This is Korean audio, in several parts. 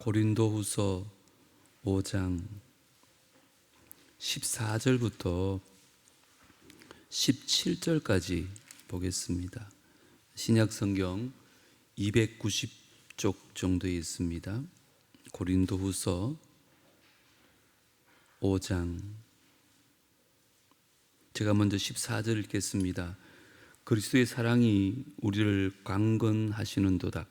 고린도후서 5장 14절부터 17절까지 보겠습니다. 신약 성경 290쪽 정도에 있습니다. 고린도후서 5장 제가 먼저 14절 읽겠습니다. 그리스도의 사랑이 우리를 강건하시는도다.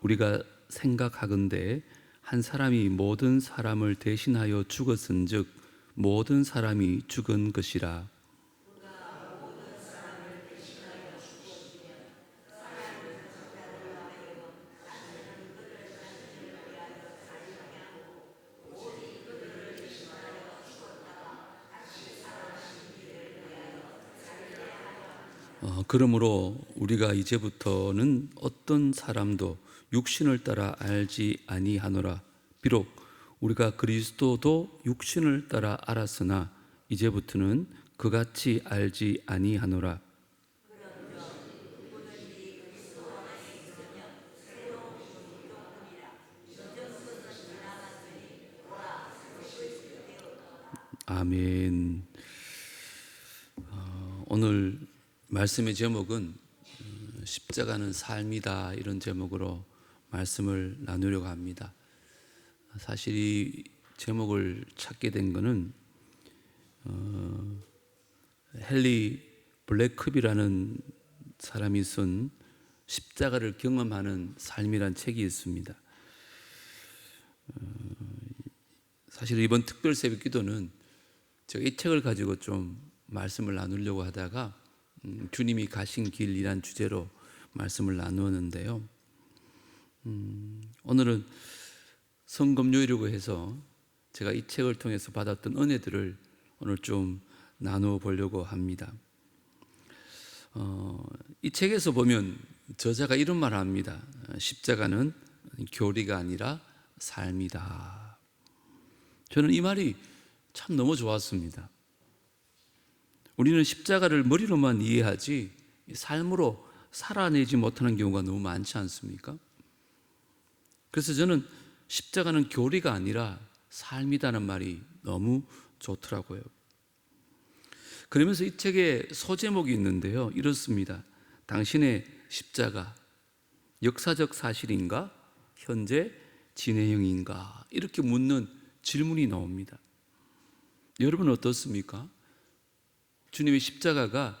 우리가 생각하건대 한 사람이 모든 사람을 대신하여 죽었은즉 모든 사람이 죽은 것이라. 어, 그러므로 우리가 이제부터는 어떤 사람도 육신을 따라 알지 아니하노라. 비록 우리가 그리스도도 육신을 따라 알았으나 이제부터는 그같이 알지 아니하노라. 아멘. 어, 오늘 말씀의 제목은 어, 십자가는 삶이다 이런 제목으로 말씀을 나누려고 합니다. 사실 이 제목을 찾게 된 것은 어, 헨리 블랙컵이라는 사람이 쓴 십자가를 경험하는 삶이란 책이 있습니다. 어, 사실 이번 특별 새벽 기도는 제가 이 책을 가지고 좀 말씀을 나누려고 하다가 음, 주님이 가신 길이란 주제로 말씀을 나누었는데요. 음, 오늘은 성금요일이라고 해서 제가 이 책을 통해서 받았던 은혜들을 오늘 좀 나누어 보려고 합니다. 어, 이 책에서 보면 저자가 이런 말을 합니다. 십자가는 교리가 아니라 삶이다. 저는 이 말이 참 너무 좋았습니다. 우리는 십자가를 머리로만 이해하지 삶으로 살아내지 못하는 경우가 너무 많지 않습니까? 그래서 저는 십자가는 교리가 아니라 삶이다는 말이 너무 좋더라고요. 그러면서 이 책에 소제목이 있는데요. 이렇습니다. 당신의 십자가, 역사적 사실인가? 현재 진행형인가? 이렇게 묻는 질문이 나옵니다. 여러분 어떻습니까? 주님의 십자가가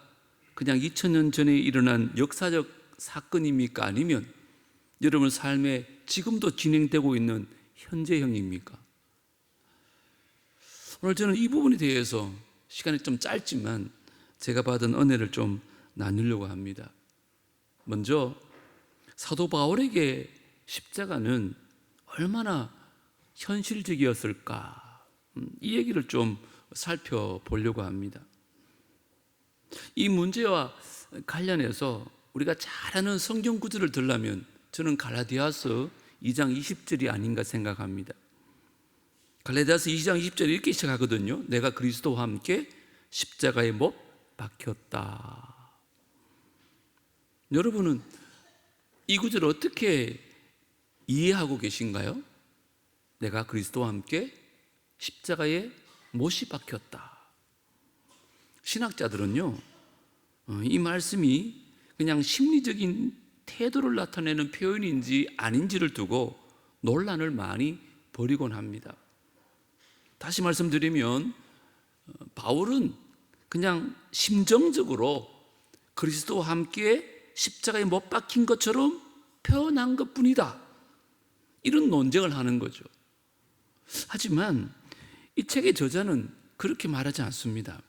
그냥 2000년 전에 일어난 역사적 사건입니까? 아니면 여러분 삶에 지금도 진행되고 있는 현재형입니까? 오늘 저는 이 부분에 대해서 시간이 좀 짧지만 제가 받은 은혜를 좀 나누려고 합니다. 먼저 사도 바울에게 십자가는 얼마나 현실적이었을까? 음, 이 얘기를 좀 살펴보려고 합니다. 이 문제와 관련해서 우리가 잘 아는 성경 구절을 들라면 저는 갈라디아서 2장 20절이 아닌가 생각합니다. 갈라디아서 2장 20절이 이렇게 시작하거든요. 내가 그리스도와 함께 십자가에 못 박혔다. 여러분은 이 구절을 어떻게 이해하고 계신가요? 내가 그리스도와 함께 십자가에 못이 박혔다. 신학자들은요, 어, 이 말씀이 그냥 심리적인 태도를 나타내는 표현인지 아닌지를 두고 논란을 많이 벌이곤 합니다. 다시 말씀드리면, 어, 바울은 그냥 심정적으로 그리스도와 함께 십자가에 못 박힌 것처럼 표현한 것 뿐이다. 이런 논쟁을 하는 거죠. 하지만 이 책의 저자는 그렇게 말하지 않습니다.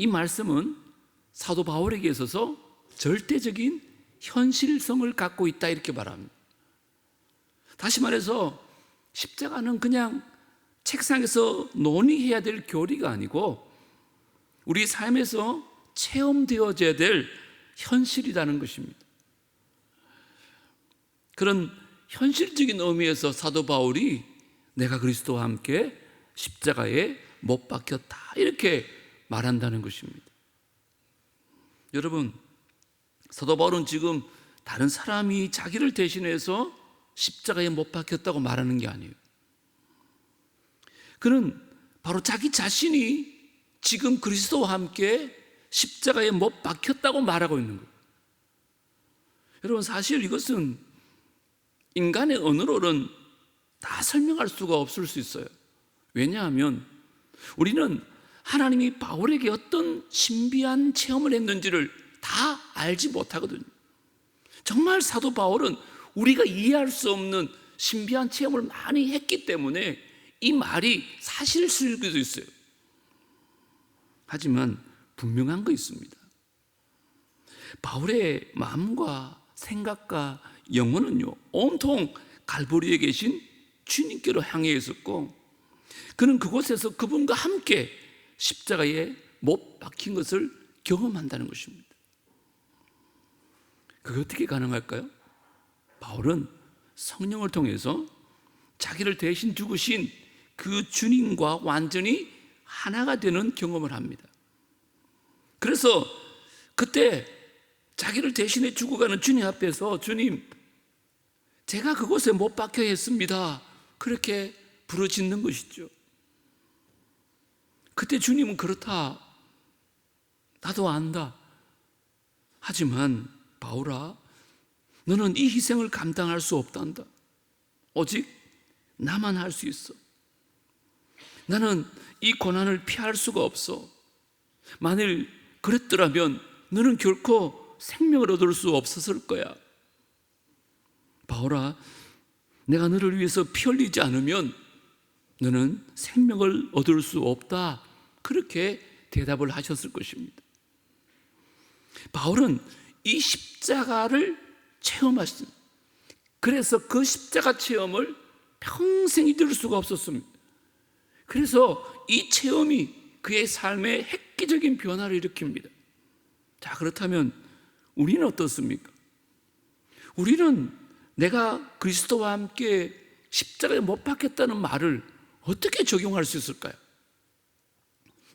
이 말씀은 사도 바울에게 있어서 절대적인 현실성을 갖고 있다 이렇게 말합니다. 다시 말해서 십자가는 그냥 책상에서 논의해야 될 교리가 아니고 우리 삶에서 체험되어져야 될 현실이라는 것입니다. 그런 현실적인 의미에서 사도 바울이 내가 그리스도와 함께 십자가에 못 박혔다. 이렇게 말한다는 것입니다. 여러분, 사도 바울은 지금 다른 사람이 자기를 대신해서 십자가에 못 박혔다고 말하는 게 아니에요. 그는 바로 자기 자신이 지금 그리스도와 함께 십자가에 못 박혔다고 말하고 있는 거예요. 여러분, 사실 이것은 인간의 언어로는 다 설명할 수가 없을 수 있어요. 왜냐하면 우리는 하나님이 바울에게 어떤 신비한 체험을 했는지를 다 알지 못하거든요. 정말 사도 바울은 우리가 이해할 수 없는 신비한 체험을 많이 했기 때문에 이 말이 사실일 수도 있어요. 하지만 분명한 거 있습니다. 바울의 마음과 생각과 영혼은요, 온통 갈보리에 계신 주님께로 향해 있었고, 그는 그곳에서 그분과 함께 십자가에 못 박힌 것을 경험한다는 것입니다. 그게 어떻게 가능할까요? 바울은 성령을 통해서 자기를 대신 죽으신 그 주님과 완전히 하나가 되는 경험을 합니다. 그래서 그때 자기를 대신해 죽어가는 주님 앞에서 주님, 제가 그곳에 못 박혀 했습니다. 그렇게 부르짖는 것이죠. 그때 주님은 그렇다. 나도 안다. 하지만 바울아, 너는 이 희생을 감당할 수 없단다. 오직 나만 할 수 있어. 나는 이 고난을 피할 수가 없어. 만일 그랬더라면 너는 결코 생명을 얻을 수 없었을 거야. 바울아, 내가 너를 위해서 피 흘리지 않으면 너는 생명을 얻을 수 없다. 그렇게 대답을 하셨을 것입니다. 바울은 이 십자가를 체험하셨습니다. 그래서 그 십자가 체험을 평생 잊을 수가 없었습니다. 그래서 이 체험이 그의 삶에 획기적인 변화를 일으킵니다. 자, 그렇다면 우리는 어떻습니까? 우리는 내가 그리스도와 함께 십자가에 못 박혔다는 말을 어떻게 적용할 수 있을까요?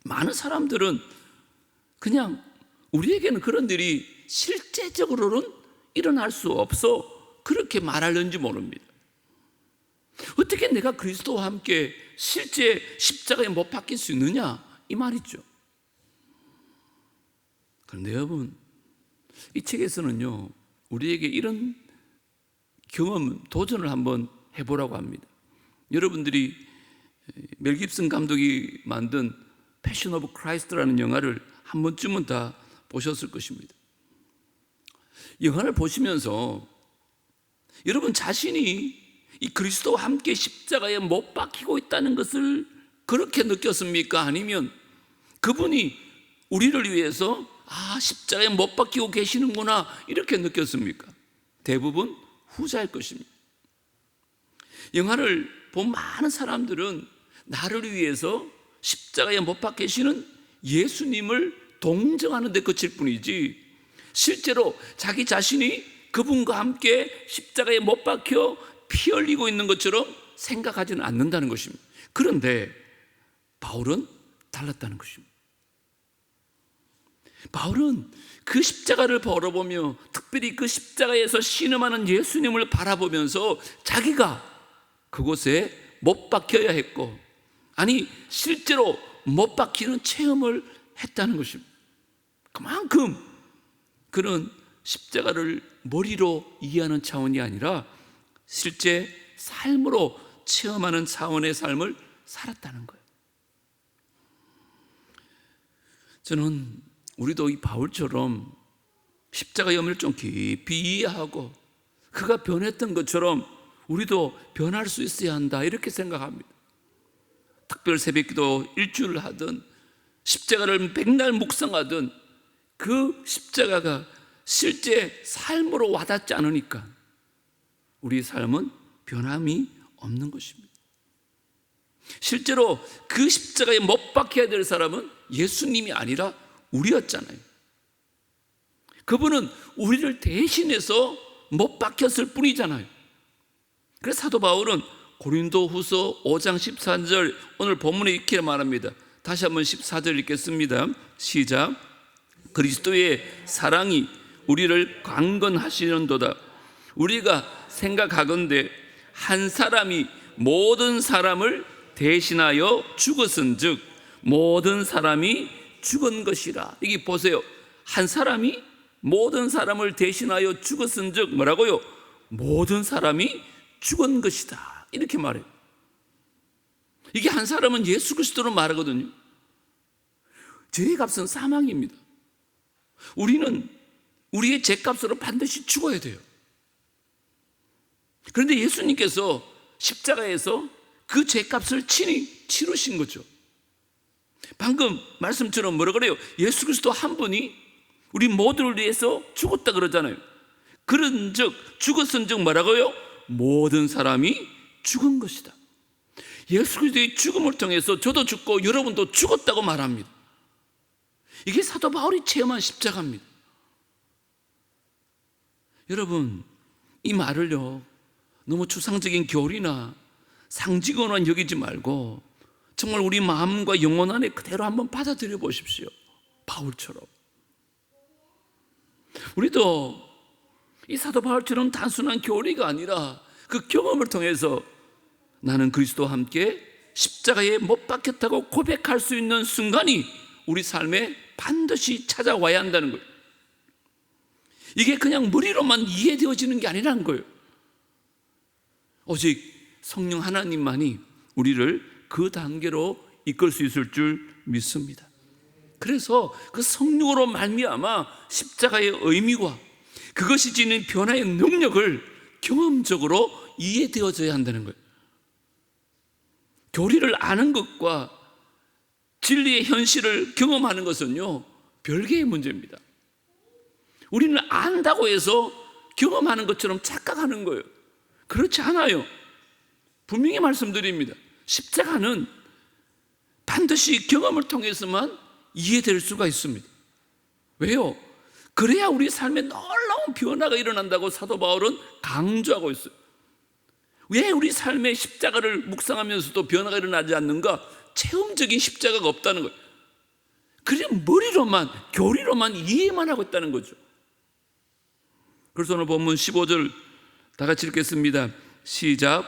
많은 사람들은 그냥 우리에게는 그런 일이 실제적으로는 일어날 수 없어 그렇게 말하는지 모릅니다. 어떻게 내가 그리스도와 함께 실제 십자가에 못 박힐 수 있느냐? 이 말이죠. 그런데 여러분, 이 책에서는요, 우리에게 이런 경험, 도전을 한번 해보라고 합니다. 여러분들이 멜 깁슨 감독이 만든 패션 오브 크라이스트라는 영화를 한 번쯤은 다 보셨을 것입니다. 영화를 보시면서 여러분 자신이 이 그리스도와 함께 십자가에 못 박히고 있다는 것을 그렇게 느꼈습니까? 아니면 그분이 우리를 위해서 아, 십자가에 못 박히고 계시는구나 이렇게 느꼈습니까? 대부분 후자일 것입니다. 영화를 본 많은 사람들은 나를 위해서 십자가에 못 박히시는 예수님을 동정하는 데 그칠 뿐이지 실제로 자기 자신이 그분과 함께 십자가에 못 박혀 피 흘리고 있는 것처럼 생각하지는 않는다는 것입니다. 그런데 바울은 달랐다는 것입니다. 바울은 그 십자가를 바라보며 특별히 그 십자가에서 신음하는 예수님을 바라보면서 자기가 그곳에 못 박혀야 했고 아니 실제로 못 박히는 체험을 했다는 것입니다. 그만큼 그는 십자가를 머리로 이해하는 차원이 아니라 실제 삶으로 체험하는 차원의 삶을 살았다는 거예요. 저는 우리도 이 바울처럼 십자가 염을 좀 깊이 이해하고 그가 변했던 것처럼 우리도 변할 수 있어야 한다 이렇게 생각합니다. 특별 새벽기도 일주를 하든 십자가를 백날 묵상하든 그 십자가가 실제 삶으로 와닿지 않으니까 우리 삶은 변함이 없는 것입니다. 실제로 그 십자가에 못 박혀야 될 사람은 예수님이 아니라 우리였잖아요. 그분은 우리를 대신해서 못 박혔을 뿐이잖아요. 그래서 사도 바울은 고린도 후서 5장 14절 오늘 본문에 이렇게 말합니다. 다시 한번 14절 읽겠습니다. 시작. 그리스도의 사랑이 우리를 강건하시는도다. 우리가 생각하건대 한 사람이 모든 사람을 대신하여 죽었은즉 모든 사람이 죽은 것이라. 여기 보세요. 한 사람이 모든 사람을 대신하여 죽었은즉 뭐라고요? 모든 사람이 죽은 것이다. 이렇게 말해요. 이게 한 사람은 예수 그리스도로 말하거든요. 죄의 값은 사망입니다. 우리는 우리의 죄값으로 반드시 죽어야 돼요. 그런데 예수님께서 십자가에서 그 죄값을 친히 치르신 거죠. 방금 말씀처럼 뭐라 그래요? 예수 그리스도 한 분이 우리 모두를 위해서 죽었다 그러잖아요. 그런즉 죽었은즉 뭐라고요? 모든 사람이 죽은 것이다. 예수 그리스도의 죽음을 통해서 저도 죽고 여러분도 죽었다고 말합니다. 이게 사도 바울이 체험한 십자가입니다. 여러분, 이 말을요, 너무 추상적인 교리나 상징으로만 여기지 말고 정말 우리 마음과 영혼 안에 그대로 한번 받아들여 보십시오. 바울처럼. 우리도 이 사도 바울처럼 단순한 교리가 아니라 그 경험을 통해서 나는 그리스도와 함께 십자가에 못 박혔다고 고백할 수 있는 순간이 우리 삶에 반드시 찾아와야 한다는 거예요. 이게 그냥 머리로만 이해되어지는 게 아니라는 거예요. 오직 성령 하나님만이 우리를 그 단계로 이끌 수 있을 줄 믿습니다. 그래서 그 성령으로 말미암아 십자가의 의미와 그것이 지닌 변화의 능력을 경험적으로 이해되어져야 한다는 거예요. 교리를 아는 것과 진리의 현실을 경험하는 것은요, 별개의 문제입니다. 우리는 안다고 해서 경험하는 것처럼 착각하는 거예요. 그렇지 않아요. 분명히 말씀드립니다. 십자가는 반드시 경험을 통해서만 이해될 수가 있습니다. 왜요? 그래야 우리 삶에 놀라운 변화가 일어난다고 사도 바울은 강조하고 있어요. 왜 우리 삶에 십자가를 묵상하면서도 변화가 일어나지 않는가? 체험적인 십자가가 없다는 거예요. 그냥 머리로만, 교리로만 이해만 하고 있다는 거죠. 그래서 오늘 본문 15절 다 같이 읽겠습니다. 시작.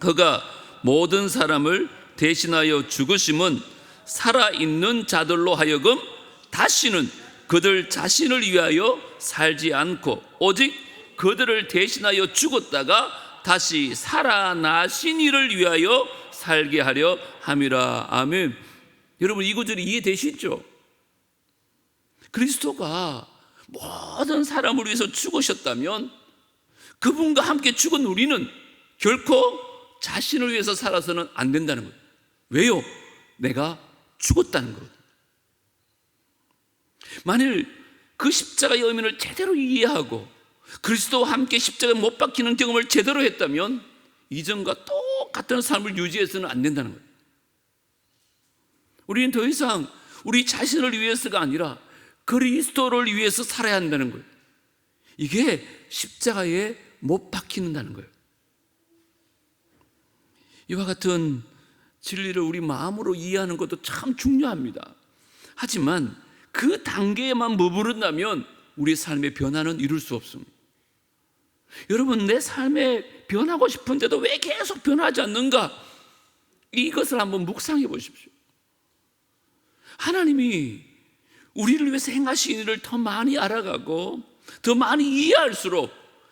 그가 모든 사람을 대신하여 죽으심은 살아있는 자들로 하여금 다시는 그들 자신을 위하여 살지 않고 오직 그들을 대신하여 죽었다가 다시 살아나신 이를 위하여 살게 하려 함이라. 아멘. 여러분 이 구절이 이해되시죠? 그리스도가 모든 사람을 위해서 죽으셨다면 그분과 함께 죽은 우리는 결코 자신을 위해서 살아서는 안 된다는 거예요. 왜요? 내가 죽었다는 거예요. 만일 그 십자가의 의미를 제대로 이해하고 그리스도와 함께 십자가에 못 박히는 경험을 제대로 했다면 이전과 똑같은 삶을 유지해서는 안 된다는 거예요. 우리는 더 이상 우리 자신을 위해서가 아니라 그리스도를 위해서 살아야 한다는 거예요. 이게 십자가에 못 박히는다는 거예요. 이와 같은 진리를 우리 마음으로 이해하는 것도 참 중요합니다. 하지만 그 단계에만 머무른다면 우리 삶의 변화는 이룰 수 없습니다. 여러분, 내 삶에 변하고 싶은데도 왜 계속 변하지 않는가? 이것을 한번 묵상해 보십시오. 하나님이 우리를 위해서 행하신 일을 더 많이 알아가고 더 많이 이해할수록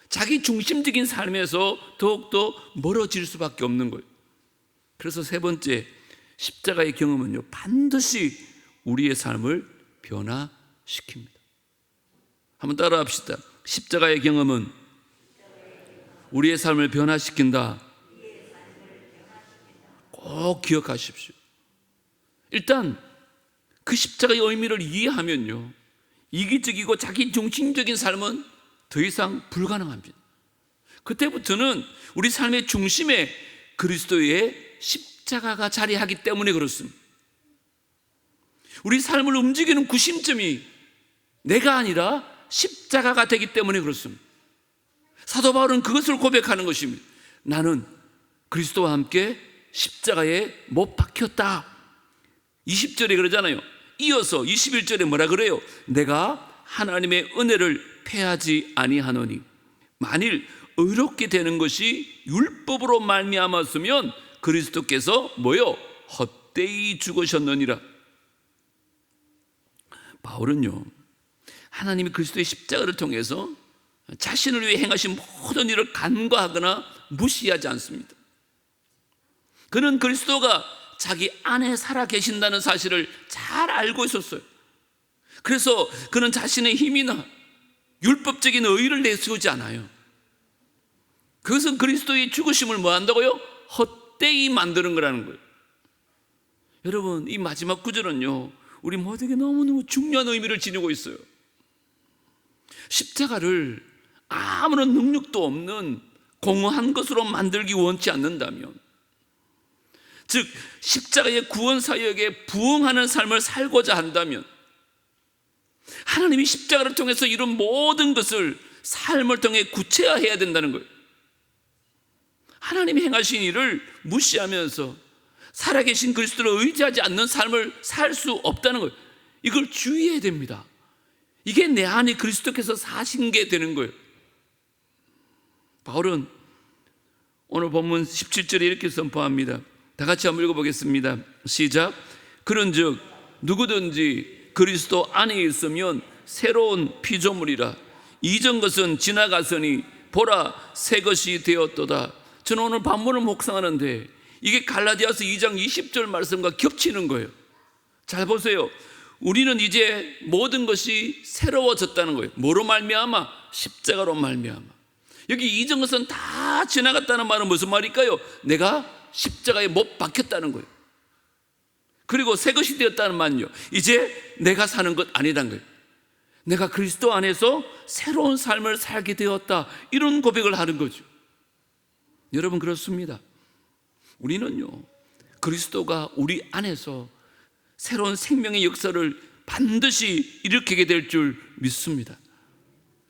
자기 중심적인 삶에서 더욱더 멀어질 수밖에 없는 거예요. 그래서 세 번째, 십자가의 경험은요, 반드시 우리의 삶을 변화시킵니다. 한번 따라 합시다. 십자가의 경험은 우리의 삶을 변화시킨다. 꼭 기억하십시오. 일단 그 십자가의 의미를 이해하면요. 이기적이고 자기 중심적인 삶은 더 이상 불가능합니다. 그때부터는 우리 삶의 중심에 그리스도의 십자가가 자리하기 때문에 그렇습니다. 우리 삶을 움직이는 구심점이 내가 아니라 십자가가 되기 때문에 그렇습니다. 사도 바울은 그것을 고백하는 것입니다. 나는 그리스도와 함께 십자가에 못 박혔다. 20절에 그러잖아요. 이어서 21절에 뭐라 그래요? 내가 하나님의 은혜를 패하지 아니하노니 만일 의롭게 되는 것이 율법으로 말미암았으면 그리스도께서 뭐요? 헛되이 죽으셨느니라. 바울은요. 하나님이 그리스도의 십자가를 통해서 자신을 위해 행하신 모든 일을 간과하거나 무시하지 않습니다. 그는 그리스도가 자기 안에 살아 계신다는 사실을 잘 알고 있었어요. 그래서 그는 자신의 힘이나 율법적인 의의를 내세우지 않아요. 그것은 그리스도의 죽으심을 뭐 한다고요? 헛되이 만드는 거라는 거예요. 여러분, 이 마지막 구절은요, 우리 모두에게 너무너무 중요한 의미를 지니고 있어요. 십자가를 아무런 능력도 없는 공허한 것으로 만들기 원치 않는다면, 즉, 십자가의 구원 사역에 부응하는 삶을 살고자 한다면, 하나님이 십자가를 통해서 이룬 모든 것을 삶을 통해 구체화해야 된다는 거예요. 하나님이 행하신 일을 무시하면서 살아계신 그리스도를 의지하지 않는 삶을 살 수 없다는 거예요. 이걸 주의해야 됩니다. 이게 내 안에 그리스도께서 사신 게 되는 거예요. 바울은 오늘 본문 17절에 이렇게 선포합니다. 다 같이 한번 읽어보겠습니다. 시작. 그런 즉 누구든지 그리스도 안에 있으면 새로운 피조물이라 이전 것은 지나갔으니 보라 새 것이 되었도다. 저는 오늘 반문을 묵상하는데 이게 갈라디아서 2장 20절 말씀과 겹치는 거예요. 잘 보세요. 우리는 이제 모든 것이 새로워졌다는 거예요. 뭐로 말미암아? 십자가로 말미암아. 여기 것은 다 지나갔다는 말은 무슨 말일까요? 내가 십자가에 못 박혔다는 거예요. 그리고 새 것이 되었다는 말은요. 이제 내가 사는 것 아니란 거예요. 내가 그리스도 안에서 새로운 삶을 살게 되었다. 이런 고백을 하는 거죠. 여러분 그렇습니다. 우리는요. 그리스도가 우리 안에서 새로운 생명의 역사를 반드시 일으키게 될 줄 믿습니다.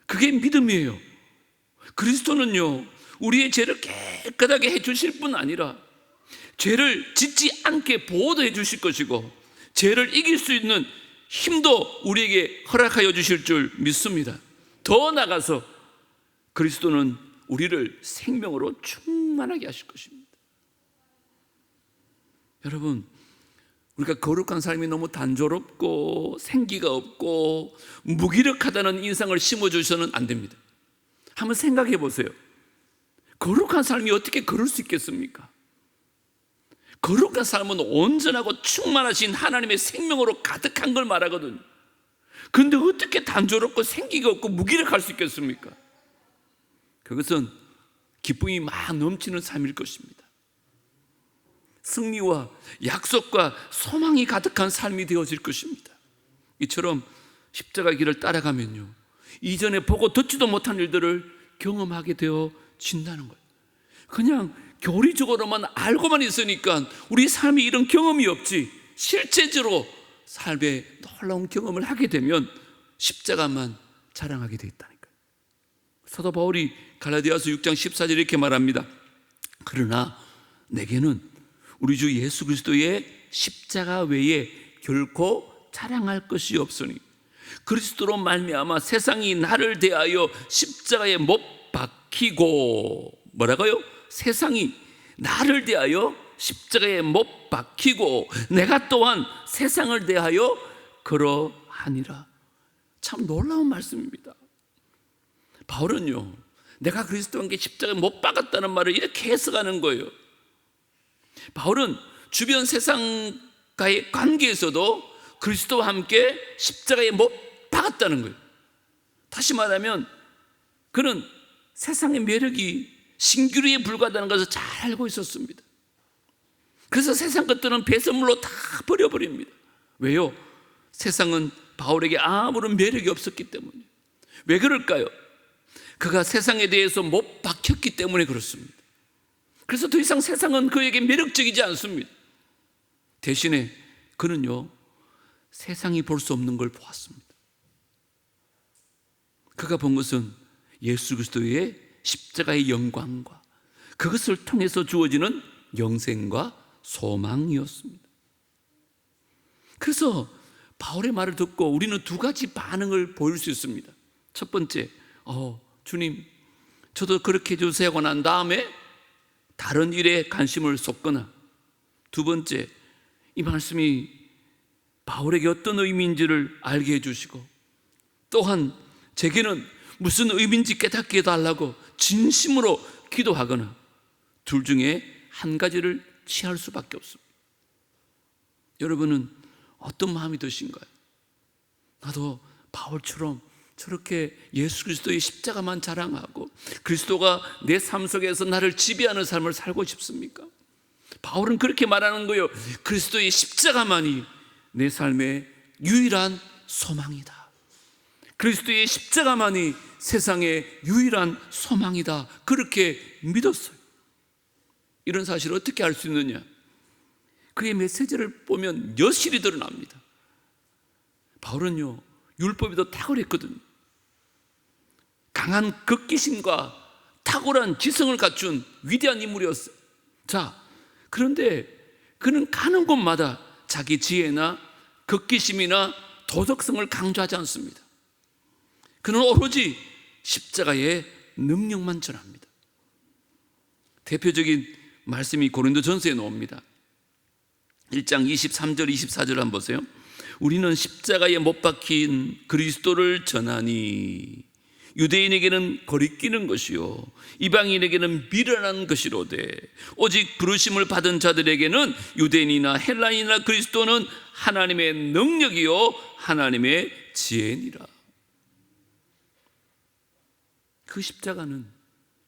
그게 믿음이에요. 그리스도는요. 우리의 죄를 깨끗하게 해 주실 뿐 아니라 죄를 짓지 않게 보호도 해 주실 것이고 죄를 이길 수 있는 힘도 우리에게 허락하여 주실 줄 믿습니다. 더 나가서 그리스도는 우리를 생명으로 충만하게 하실 것입니다. 여러분, 우리가 거룩한 삶이 너무 단조롭고 생기가 없고 무기력하다는 인상을 심어주셔서는 안 됩니다. 한번 생각해 보세요. 거룩한 삶이 어떻게 그럴 수 있겠습니까? 거룩한 삶은 온전하고 충만하신 하나님의 생명으로 가득한 걸 말하거든요. 근데 어떻게 단조롭고 생기가 없고 무기력할 수 있겠습니까? 그것은 기쁨이 막 넘치는 삶일 것입니다. 승리와 약속과 소망이 가득한 삶이 되어질 것입니다. 이처럼 십자가 길을 따라가면요. 이전에 보고 듣지도 못한 일들을 경험하게 되어진다는 거예요. 그냥 교리적으로만 알고만 있으니까 우리 삶이 이런 경험이 없지 실제적으로 삶의 놀라운 경험을 하게 되면 십자가만 자랑하게 돼 있다니까요. 사도 바울이 갈라디아서 6장 14절 이렇게 말합니다. 그러나 내게는 우리 주 예수 그리스도의 십자가 외에 결코 자랑할 것이 없으니 그리스도로 말미암아 세상이 나를 대하여 십자가에 못 박히고 뭐라고요? 세상이 나를 대하여 십자가에 못 박히고 내가 또한 세상을 대하여 그러하니라. 참 놀라운 말씀입니다. 바울은요, 내가 그리스도와 함께 십자가에 못 박았다는 말을 이렇게 해석하는 거예요. 바울은 주변 세상과의 관계에서도 그리스도와 함께 십자가에 못 박았다는 거예요. 다시 말하면 그는 세상의 매력이 신기루에 불과하다는 것을 잘 알고 있었습니다. 그래서 세상 것들은 배설물로 다 버려버립니다. 왜요? 세상은 바울에게 아무런 매력이 없었기 때문에. 왜 그럴까요? 그가 세상에 대해서 못 박혔기 때문에 그렇습니다. 그래서 더 이상 세상은 그에게 매력적이지 않습니다. 대신에 그는요, 세상이 볼 수 없는 걸 보았습니다. 그가 본 것은 예수 그리스도의 십자가의 영광과 그것을 통해서 주어지는 영생과 소망이었습니다. 그래서 바울의 말을 듣고 우리는 두 가지 반응을 보일 수 있습니다. 첫 번째, 어, 주님, 저도 그렇게 해주세요 하고 난 다음에 다른 일에 관심을 쏟거나 두 번째 이 말씀이 바울에게 어떤 의미인지를 알게 해주시고 또한 제게는 무슨 의미인지 깨닫게 해달라고 진심으로 기도하거나 둘 중에 한 가지를 취할 수밖에 없습니다. 여러분은 어떤 마음이 드신가요? 나도 바울처럼 저렇게 예수 그리스도의 십자가만 자랑하고 그리스도가 내 삶 속에서 나를 지배하는 삶을 살고 싶습니까? 바울은 그렇게 말하는 거예요. 그리스도의 십자가만이 내 삶의 유일한 소망이다. 그리스도의 십자가만이 세상의 유일한 소망이다. 그렇게 믿었어요. 이런 사실을 어떻게 알 수 있느냐? 그의 메시지를 보면 여실히 드러납니다. 바울은요, 율법이 더 탁월했거든요. 강한 극기심과 탁월한 지성을 갖춘 위대한 인물이었어요. 자, 그런데 그는 가는 곳마다 자기 지혜나 극기심이나 도덕성을 강조하지 않습니다. 그는 오로지 십자가의 능력만 전합니다. 대표적인 말씀이 고린도 전서에 나옵니다. 1장 23절 24절 한번 보세요. 우리는 십자가에 못 박힌 그리스도를 전하니 유대인에게는 거리끼는 것이요 이방인에게는 미련한 것이로되 오직 부르심을 받은 자들에게는 유대인이나 헬라인이나 그리스도는 하나님의 능력이요 하나님의 지혜니라. 그 십자가는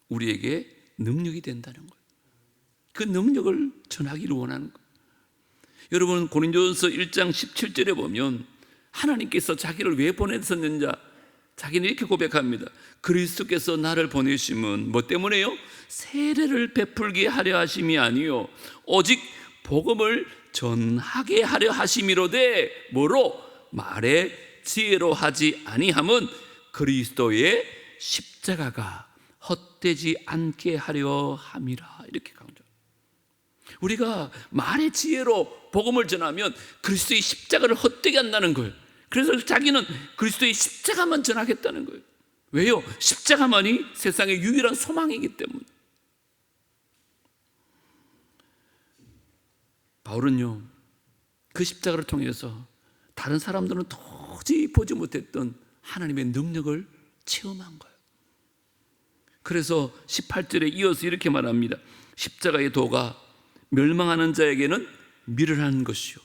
우리에게 능력이 된다는 거예요. 그 능력을 전하기를 원하는 거예요. 여러분 고린도전서 1장 17절에 보면 하나님께서 자기를 왜 보내셨는지 자기는 이렇게 고백합니다. 그리스도께서 나를 보내심은 뭐 때문에요? 세례를 베풀게 하려 하심이 아니요 오직 복음을 전하게 하려 하심이로되 뭐로 말에 지혜로 하지 아니함은 그리스도의 십자가가 헛되지 않게 하려 함이라 이렇게 강조. 우리가 말의 지혜로 복음을 전하면 그리스도의 십자가를 헛되게 한다는 거예요. 그래서 자기는 그리스도의 십자가만 전하겠다는 거예요. 왜요? 십자가만이 세상의 유일한 소망이기 때문에. 바울은요, 그 십자가를 통해서 다른 사람들은 도저히 보지 못했던 하나님의 능력을 체험한 거예요. 그래서 18절에 이어서 이렇게 말합니다. 십자가의 도가 멸망하는 자에게는 미련한 것이요.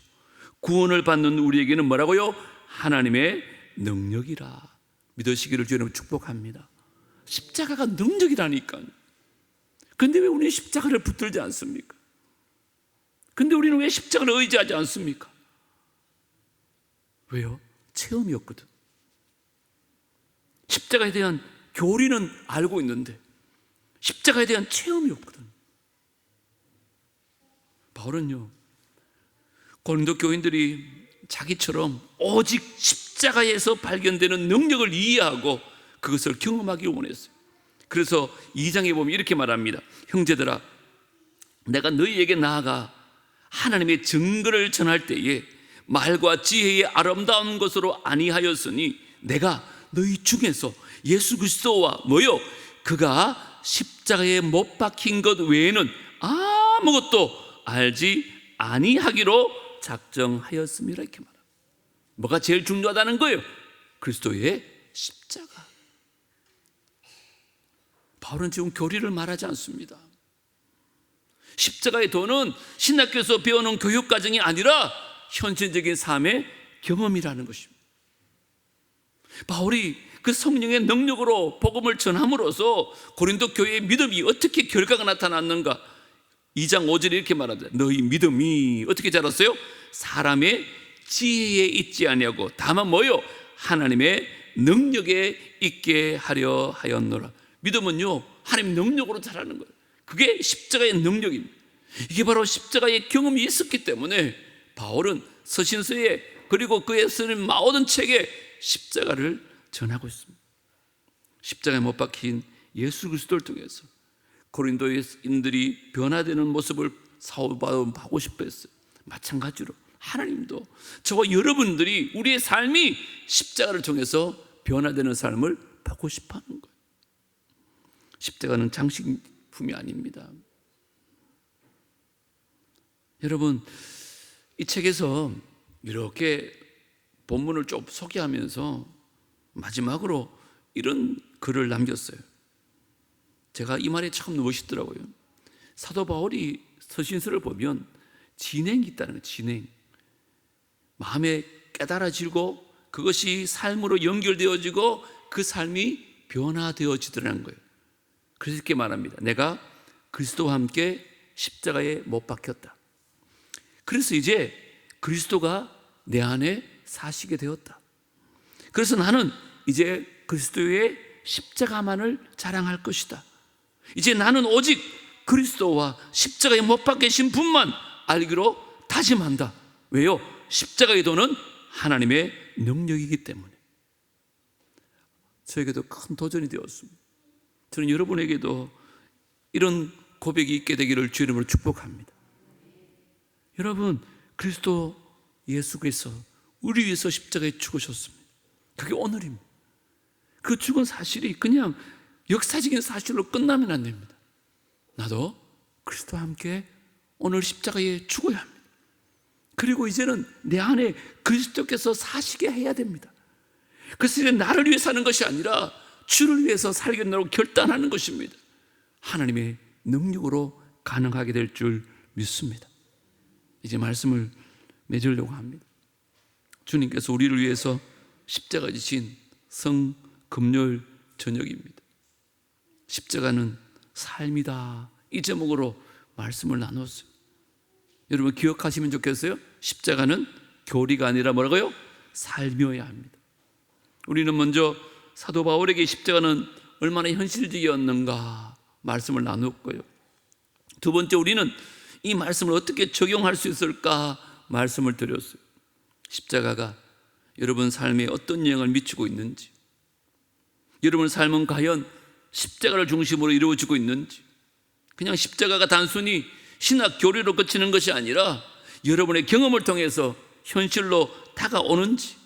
구원을 받는 우리에게는 뭐라고요? 하나님의 능력이라. 믿으시기를 주님 축복합니다. 십자가가 능력이라니까요. 근데 왜 우리는 십자가를 붙들지 않습니까? 근데 우리는 왜 십자가를 의지하지 않습니까? 왜요? 체험이 없거든. 십자가에 대한 교리는 알고 있는데 십자가에 대한 체험이 없거든. 바울은요, 고린도 교인들이 자기처럼 오직 십자가에서 발견되는 능력을 이해하고 그것을 경험하기 원했어요. 그래서 2장에 보면 이렇게 말합니다. 형제들아, 내가 너희에게 나아가 하나님의 증거를 전할 때에 말과 지혜의 아름다운 것으로 아니하였으니 내가 너희 중에서 예수 그리스도와 뭐요? 그가 십자가에 못 박힌 것 외에는 아무것도 알지 아니하기로 작정하였습니다. 이렇게 말합니다. 뭐가 제일 중요하다는 거예요? 그리스도의 십자가. 바울은 지금 교리를 말하지 않습니다. 십자가의 도는 신학교에서 배우는 교육 과정이 아니라 현실적인 삶의 경험이라는 것입니다. 바울이 그 성령의 능력으로 복음을 전함으로써 고린도 교회의 믿음이 어떻게 결과가 나타났는가? 2장 5절에 이렇게 말합니다. 너희 믿음이 어떻게 자랐어요? 사람의 지혜에 있지 아니하고 다만 뭐요? 하나님의 능력에 있게 하려 하였노라. 믿음은요, 하나님 능력으로 자라는 거예요. 그게 십자가의 능력입니다. 이게 바로 십자가의 경험이 있었기 때문에 바울은 서신서에 그리고 그의 쓰는 모든 책에 십자가를 전하고 있습니다. 십자가에 못 박힌 예수 그리스도를 통해서 고린도인들이 변화되는 모습을 사오하고 싶어 했어요. 마찬가지로 하나님도 저와 여러분들이 우리의 삶이 십자가를 통해서 변화되는 삶을 보고 싶어 하는 거예요. 십자가는 장식품이 아닙니다. 여러분, 이 책에서 이렇게 본문을 좀 소개하면서 마지막으로 이런 글을 남겼어요. 제가 이 말이 참 멋있더라고요. 사도 바울이 서신서를 보면 진행이 있다는 거예요. 진행. 마음에 깨달아지고 그것이 삶으로 연결되어지고 그 삶이 변화되어지더라는 거예요. 그래서 이렇게 말합니다. 내가 그리스도와 함께 십자가에 못 박혔다. 그래서 이제 그리스도가 내 안에 사시게 되었다. 그래서 나는 이제 그리스도의 십자가만을 자랑할 것이다. 이제 나는 오직 그리스도와 십자가에 못 박히신 분만 알기로 다짐한다. 왜요? 십자가의 도는 하나님의 능력이기 때문에. 저에게도 큰 도전이 되었습니다. 저는 여러분에게도 이런 고백이 있게 되기를 주 이름으로 축복합니다. 여러분, 그리스도 예수께서 우리 위해서 십자가에 죽으셨습니다. 그게 오늘입니다. 그 죽은 사실이 그냥 역사적인 사실로 끝나면 안 됩니다. 나도 그리스도와 함께 오늘 십자가에 죽어야 합니다. 그리고 이제는 내 안에 그리스도께서 사시게 해야 됩니다. 그래서 이제 나를 위해 사는 것이 아니라 주를 위해서 살겠다고 결단하는 것입니다. 하나님의 능력으로 가능하게 될 줄 믿습니다. 이제 말씀을 맺으려고 합니다. 주님께서 우리를 위해서 십자가 지신 성 금요일 저녁입니다. 십자가는 삶이다. 이 제목으로 말씀을 나눴어요. 여러분 기억하시면 좋겠어요. 십자가는 교리가 아니라 뭐라고요? 삶이어야 합니다. 우리는 먼저 사도 바울에게 십자가는 얼마나 현실적이었는가 말씀을 나눴고요. 두 번째 우리는 이 말씀을 어떻게 적용할 수 있을까 말씀을 드렸어요. 십자가가 여러분 삶에 어떤 영향을 미치고 있는지, 여러분 삶은 과연 십자가를 중심으로 이루어지고 있는지, 그냥 십자가가 단순히 신학 교리로 그치는 것이 아니라 여러분의 경험을 통해서 현실로 다가오는지,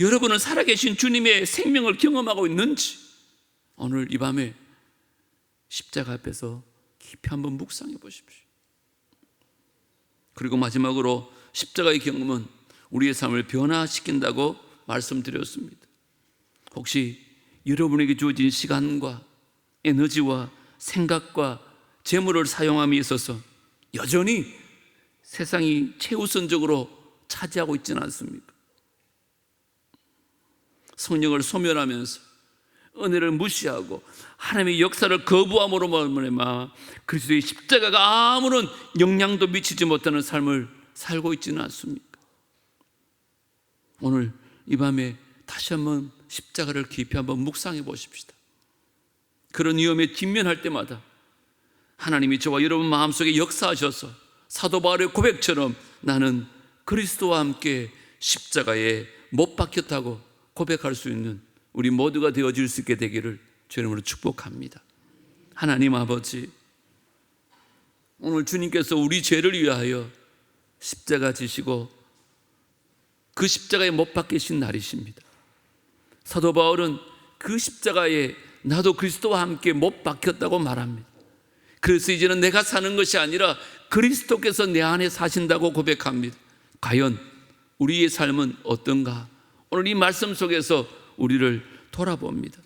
여러분은 살아계신 주님의 생명을 경험하고 있는지, 오늘 이 밤에 십자가 앞에서 깊이 한번 묵상해 보십시오. 그리고 마지막으로 십자가의 경험은 우리의 삶을 변화시킨다고 말씀드렸습니다. 혹시 여러분에게 주어진 시간과 에너지와 생각과 재물을 사용함에 있어서 여전히 세상이 최우선적으로 차지하고 있지는 않습니까? 성령을 소멸하면서 은혜를 무시하고 하나님의 역사를 거부함으로 말미암아 그리스도의 십자가가 아무런 영향도 미치지 못하는 삶을 살고 있지는 않습니까? 오늘 이 밤에 다시 한번 십자가를 깊이 한번 묵상해 보십시다. 그런 위험에 뒷면할 때마다 하나님이 저와 여러분 마음속에 역사하셔서 사도 바울의 고백처럼 나는 그리스도와 함께 십자가에 못 박혔다고 고백할 수 있는 우리 모두가 되어질 수 있게 되기를 주님으로 축복합니다. 하나님 아버지, 오늘 주님께서 우리 죄를 위하여 십자가 지시고 그 십자가에 못 박히신 날이십니다. 사도 바울은 그 십자가에 나도 그리스도와 함께 못 박혔다고 말합니다. 그래서 이제는 내가 사는 것이 아니라 그리스도께서 내 안에 사신다고 고백합니다. 과연 우리의 삶은 어떤가? 오늘 이 말씀 속에서 우리를 돌아봅니다.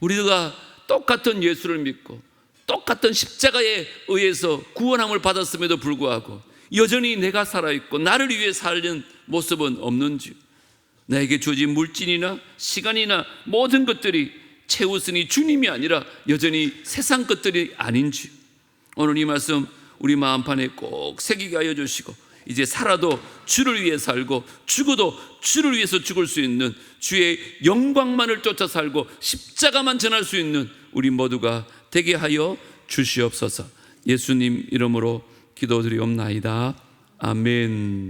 우리가 똑같은 예수를 믿고 똑같은 십자가에 의해서 구원함을 받았음에도 불구하고 여전히 내가 살아있고 나를 위해 살는 모습은 없는지 나에게 주어진 물질이나 시간이나 모든 것들이 최우선이 주님이 아니라 여전히 세상 것들이 아닌지 오늘 이 말씀 우리 마음판에 꼭 새기게 하여 주시고 이제 살아도 주를 위해 살고 죽어도 주를 위해서 죽을 수 있는 주의 영광만을 쫓아 살고 십자가만 전할 수 있는 우리 모두가 되게 하여 주시옵소서. 예수님 이름으로 기도드리옵나이다. 아멘.